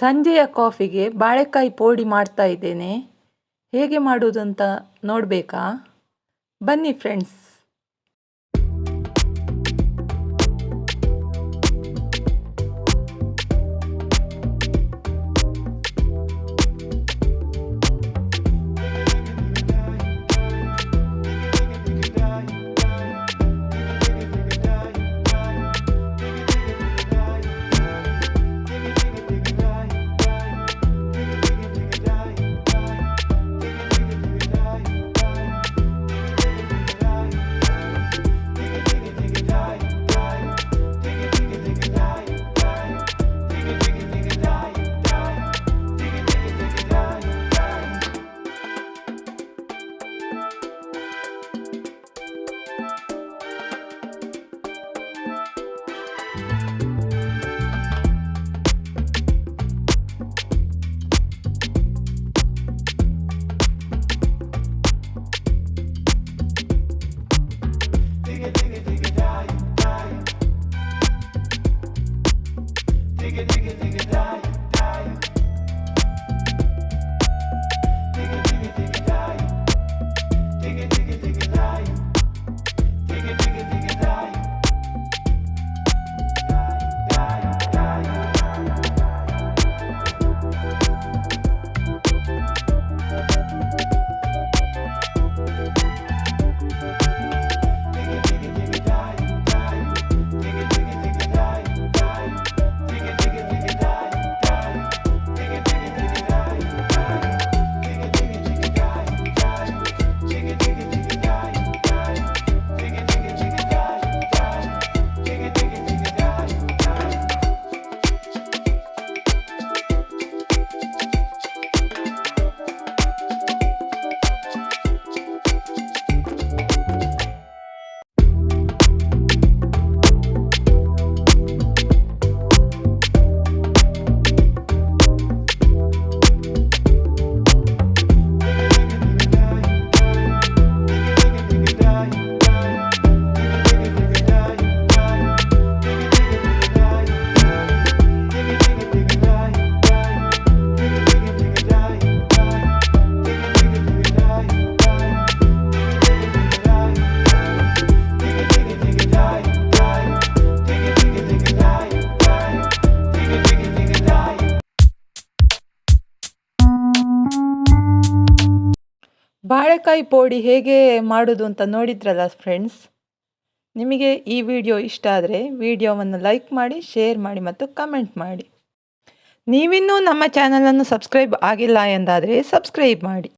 ಸಂಜೆಯ ಕಾಫಿಗೆ ಬಾಳೆಕಾಯಿ ಪೋಡಿ ಮಾಡ್ತಾ ಇದ್ದೇನೆ. ಹೇಗೆ ಮಾಡೋದು ಅಂತ ನೋಡಬೇಕಾ? ಬನ್ನಿ ಫ್ರೆಂಡ್ಸ್ ಬಾಳೆಕಾಯಿ ಪೋಡಿ ಹೇಗೆ ಮಾಡೋದು ಅಂತ ನೋಡಿದ್ರಲ್ಲ ಫ್ರೆಂಡ್ಸ್ ನಿಮಗೆ ಈ ವಿಡಿಯೋ ಇಷ್ಟ ಆದರೆ ವಿಡಿಯೋವನ್ನು ಲೈಕ್ ಮಾಡಿ ಶೇರ್ ಮಾಡಿ ಮತ್ತು ಕಮೆಂಟ್ ಮಾಡಿ. ನೀವಿನ್ನೂ ನಮ್ಮ ಚಾನಲನ್ನು ಸಬ್ಸ್ಕ್ರೈಬ್ ಆಗಿಲ್ಲ ಎಂದಾದರೆ ಸಬ್ಸ್ಕ್ರೈಬ್ ಮಾಡಿ.